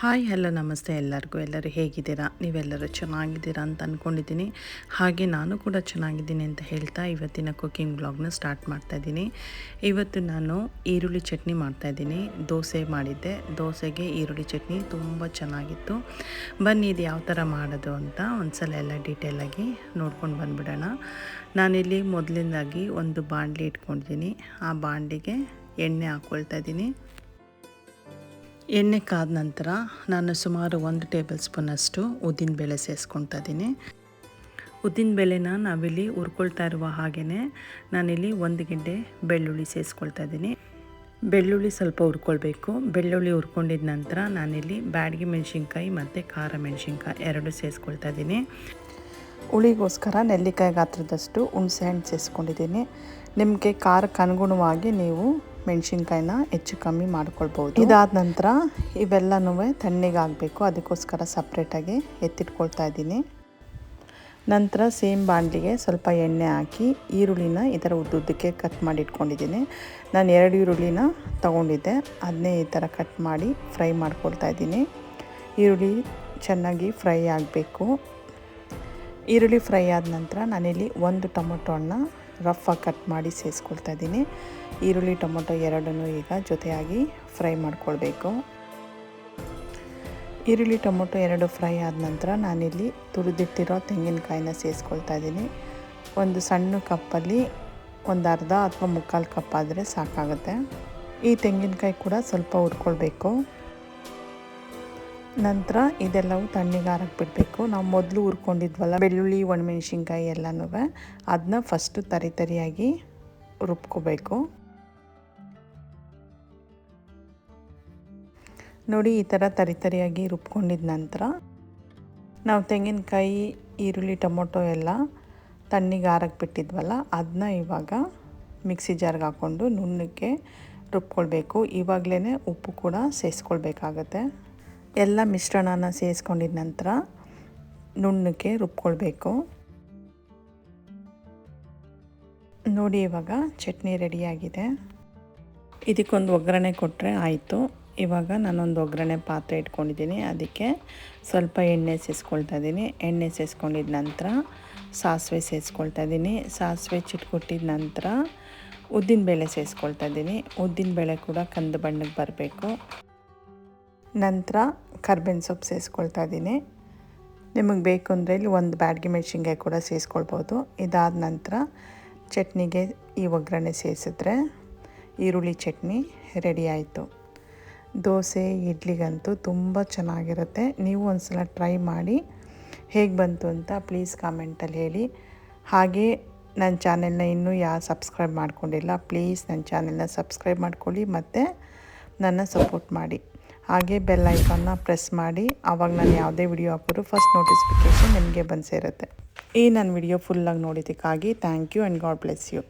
Hi, hello, ನಮಸ್ತೆ ಎಲ್ಲರಿಗೂ. ಎಲ್ಲರೂ ಹೇಗಿದ್ದೀರಾ? ನೀವೆಲ್ಲರೂ ಚೆನ್ನಾಗಿದ್ದೀರಾ ಅಂತ ಅಂದ್ಕೊಂಡಿದ್ದೀನಿ ಹಾಗೆ ನಾನು ಕೂಡ ಚೆನ್ನಾಗಿದ್ದೀನಿ ಅಂತ ಹೇಳ್ತಾ ಇವತ್ತಿನ ಕುಕ್ಕಿಂಗ್ ಬ್ಲಾಗ್ನ ಸ್ಟಾರ್ಟ್ ಮಾಡ್ತಾಯಿದ್ದೀನಿ ಇವತ್ತು ನಾನು ಈರುಳ್ಳಿ ಚಟ್ನಿ ಮಾಡ್ತಾಯಿದ್ದೀನಿ ದೋಸೆ ಮಾಡಿದ್ದೆ. ದೋಸೆಗೆ ಈರುಳ್ಳಿ ಚಟ್ನಿ ತುಂಬ ಚೆನ್ನಾಗಿತ್ತು. ಬನ್ನಿ, ಇದು ಯಾವ ಥರ ಮಾಡೋದು ಅಂತ ಒಂದ್ಸಲ ಎಲ್ಲ ಡೀಟೇಲಾಗಿ ನೋಡ್ಕೊಂಡು ಬಂದುಬಿಡೋಣ. ನಾನಿಲ್ಲಿ ಮೊದಲಿಂದಾಗಿ ಒಂದು ಬಾಂಡ್ಲಿ ಇಟ್ಕೊಂಡಿದ್ದೀನಿ. ಆ ಬಾಣಲಿಗೆ ಎಣ್ಣೆ ಹಾಕ್ಕೊಳ್ತಾ ಇದ್ದೀನಿ. ಎಣ್ಣೆ ಕಾದ ನಂತರ ನಾನು ಸುಮಾರು ಒಂದು ಟೇಬಲ್ ಸ್ಪೂನಷ್ಟು ಉದ್ದಿನಬೇಳೆ ಸೇರಿಸ್ಕೊಳ್ತಾ ಇದ್ದೀನಿ. ಉದ್ದಿನಬೇಳೆನ ನಾವಿಲ್ಲಿ ಹುರ್ಕೊಳ್ತಾ ಇರುವ ಹಾಗೆಯೇ ನಾನಿಲ್ಲಿ ಒಂದು ಗೆಡ್ಡೆ ಬೆಳ್ಳುಳ್ಳಿ ಸೇರಿಸ್ಕೊಳ್ತಾ ಇದ್ದೀನಿ. ಬೆಳ್ಳುಳ್ಳಿ ಸ್ವಲ್ಪ ಹುರ್ಕೊಳ್ಬೇಕು. ಬೆಳ್ಳುಳ್ಳಿ ಹುರ್ಕೊಂಡಿದ ನಂತರ ನಾನಿಲ್ಲಿ ಬ್ಯಾಡಗಿ ಮೆಣಸಿನ್ಕಾಯಿ ಮತ್ತು ಖಾರ ಮೆಣಸಿನ್ಕಾಯಿ ಎರಡು ಸೇರಿಸ್ಕೊಳ್ತಾ ಇದ್ದೀನಿ. ಹುಳಿಗೋಸ್ಕರ ನೆಲ್ಲಿಕಾಯಿ ಗಾತ್ರದಷ್ಟು ಹುಣಸೆ ಹಣ್ಣು ಸೇರಿಸ್ಕೊಂಡಿದ್ದೀನಿ ನಿಮಗೆ ಖಾರಕ್ಕೆ ಅನುಗುಣವಾಗಿ ನೀವು ಮೆಣಸಿನ್ಕಾಯಿನ ಹೆಚ್ಚು ಕಮ್ಮಿ ಮಾಡ್ಕೊಳ್ಬೋದು. ಇದಾದ ನಂತರ ಇವೆಲ್ಲನೂ ತಣ್ಣಗಾಗಬೇಕು ಅದಕ್ಕೋಸ್ಕರ ಸಪ್ರೇಟಾಗಿ ಎತ್ತಿಟ್ಕೊಳ್ತಾ ಇದ್ದೀನಿ. ನಂತರ ಸೇಮ್ ಬಾಣಲಿಗೆ ಸ್ವಲ್ಪ ಎಣ್ಣೆ ಹಾಕಿ ಈರುಳ್ಳಿನ ಈ ಥರ ಉದ್ದುದ್ದಕ್ಕೆ ಕಟ್ ಮಾಡಿ ಇಟ್ಕೊಂಡಿದ್ದೀನಿ. ನಾನು ಎರಡು ಈರುಳ್ಳಿನ ತಗೊಂಡಿದ್ದೆ. ಅದನ್ನೇ ಈ ಥರ ಕಟ್ ಮಾಡಿ ಫ್ರೈ ಮಾಡ್ಕೊಳ್ತಾ ಇದ್ದೀನಿ. ಈರುಳ್ಳಿ ಚೆನ್ನಾಗಿ ಫ್ರೈ ಆಗಬೇಕು. ಈರುಳ್ಳಿ ಫ್ರೈ ಆದ ನಂತರ ನಾನಿಲ್ಲಿ ಒಂದು ಟೊಮೊಟೊ ಹಣ್ಣ ರಫಾಗಿ ಕಟ್ ಮಾಡಿ ಸೇರಿಸ್ಕೊಳ್ತಾ ಇದ್ದೀನಿ. ಈರುಳ್ಳಿ, ಟೊಮೊಟೊ ಎರಡನ್ನೂ ಈಗ ಜೊತೆಯಾಗಿ ಫ್ರೈ ಮಾಡ್ಕೊಳ್ಬೇಕು. ಈರುಳ್ಳಿ, ಟೊಮೊಟೊ ಎರಡು ಫ್ರೈ ಆದ ನಂತರ ನಾನಿಲ್ಲಿ ತುರಿದಿಟ್ಟಿರೋ ತೆಂಗಿನಕಾಯಿನ ಸೇರಿಸ್ಕೊಳ್ತಾ ಇದ್ದೀನಿ. ಒಂದು ಸಣ್ಣ ಕಪ್ಪಲ್ಲಿ ಒಂದು ಅರ್ಧ ಅಥವಾ ಮುಕ್ಕಾಲು ಕಪ್ ಆದರೆ ಸಾಕಾಗುತ್ತೆ. ಈ ತೆಂಗಿನಕಾಯಿ ಕೂಡ ಸ್ವಲ್ಪ ಹುರ್ಕೊಳ್ಬೇಕು. ನಂತರ ಇದೆಲ್ಲವೂ ತಣ್ಣಗೆ ಬಿಡಬೇಕು. ನಾವು ಮೊದಲು ಹುರ್ಕೊಂಡಿದ್ವಲ್ಲ, ಬೆಳ್ಳುಳ್ಳಿ, ಒಣಮೆಣ್ಸಿನ್ಕಾಯಿ ಎಲ್ಲನೂ ಅದನ್ನ ಫಸ್ಟು ತರಿ ತರಿಯಾಗಿ ರುಬ್ಕೋಬೇಕು. ನೋಡಿ, ಈ ಥರ ತರಿ ತರಿಯಾಗಿ ರುಬ್ಕೊಂಡಿದ ನಂತರ ನಾವು ತೆಂಗಿನಕಾಯಿ, ಈರುಳ್ಳಿ, ಟೊಮೊಟೊ ಎಲ್ಲ ತಣ್ಣಿಗಾರಕ್ಕೆ ಬಿಟ್ಟಿದ್ವಲ್ಲ ಅದನ್ನ ಇವಾಗ ಮಿಕ್ಸಿ ಜಾರ್ಗೆ ಹಾಕ್ಕೊಂಡು ನುಣ್ಣಕ್ಕೆ ರುಬ್ಕೊಳ್ಬೇಕು. ಇವಾಗಲೇ ಉಪ್ಪು ಕೂಡ ಸೇರಿಸ್ಕೊಳ್ಬೇಕಾಗತ್ತೆ ಎಲ್ಲ ಮಿಶ್ರಣನ ಸೇರಿಸ್ಕೊಂಡಿದ ನಂತರ ನುಣ್ಣಕ್ಕೆ ರುಬ್ಕೊಳ್ಬೇಕು. ನೋಡಿ ಇವಾಗ ಚಟ್ನಿ ರೆಡಿಯಾಗಿದೆ. ಇದಕ್ಕೊಂದು ಒಗ್ಗರಣೆ ಕೊಟ್ಟರೆ ಆಯಿತು. ಇವಾಗ ನಾನೊಂದು ಒಗ್ಗರಣೆ ಪಾತ್ರೆ ಇಟ್ಕೊಂಡಿದ್ದೀನಿ. ಅದಕ್ಕೆ ಸ್ವಲ್ಪ ಎಣ್ಣೆ ಸೇರಿಸ್ಕೊಳ್ತಾ ಇದ್ದೀನಿ. ಎಣ್ಣೆ ಸೇರಿಸ್ಕೊಂಡಿದ ನಂತರ ಸಾಸಿವೆ ಸೇರಿಸ್ಕೊಳ್ತಾ ಇದ್ದೀನಿ. ಸಾಸಿವೆ ಚಿಟ್ಕೊಟ್ಟಿದ ನಂತರ ಉದ್ದಿನಬೇಳೆ ಸೇರಿಸ್ಕೊಳ್ತಾ ಇದ್ದೀನಿ. ಉದ್ದಿನಬೇಳೆ ಕೂಡ ಕಂದು ಬಣ್ಣಕ್ಕೆ ಬರಬೇಕು. ನಂತರ ಕರ್ಬೇವಿನ ಸೊಪ್ಪು ಸೇರಿಸ್ಕೊಳ್ತಾ ಇದ್ದೀನಿ. ನಿಮಗೆ ಬೇಕು ಅಂದರೆ ಇಲ್ಲಿ ಒಂದು ಬ್ಯಾಡ್ಗೆ ಮೆಣಸಿನ್ಕಾಯಿ ಕೂಡ ಸೇರಿಸ್ಕೊಳ್ಬೋದು ಇದಾದ ನಂತರ ಚಟ್ನಿಗೆ ಈ ಒಗ್ಗರಣೆ ಸೇರಿಸಿದ್ರೆ ಈರುಳ್ಳಿ ಚಟ್ನಿ ರೆಡಿ ಆಯಿತು. ದೋಸೆ, ಇಡ್ಲಿಗಂತೂ ತುಂಬ ಚೆನ್ನಾಗಿರುತ್ತೆ. ನೀವು ಒಂದು ಸಲ ಟ್ರೈ ಮಾಡಿ ಹೇಗೆ ಬಂತು ಅಂತ ಪ್ಲೀಸ್ ಕಾಮೆಂಟಲ್ಲಿ ಹೇಳಿ. ಹಾಗೆ ನನ್ನ ಚಾನೆಲ್ನ ಇನ್ನೂ ಯಾರು ಸಬ್ಸ್ಕ್ರೈಬ್ ಮಾಡ್ಕೊಂಡಿಲ್ಲ ಪ್ಲೀಸ್ ನನ್ನ ಚಾನೆಲ್ನ ಸಬ್ಸ್ಕ್ರೈಬ್ ಮಾಡ್ಕೊಳ್ಳಿ ಮತ್ತು ನನ್ನ ಸಪೋರ್ಟ್ ಮಾಡಿ. ಹಾಗೆ ಬೆಲ್ ಐಕಾನ್ನ ಪ್ರೆಸ್ ಮಾಡಿ. ಆವಾಗ ನಾನು ಯಾವುದೇ ವಿಡಿಯೋ ಹಾಕಿದ್ರು ಫಸ್ಟ್ ನೋಟಿಫಿಕೇಷನ್ ನಿಮಗೆ ಬಂದು ಸೇರುತ್ತೆ. ಈ ನನ್ನ ವಿಡಿಯೋ ಫುಲ್ಲಾಗಿ ನೋಡಿದ್ದಕ್ಕಾಗಿ thank you and God bless you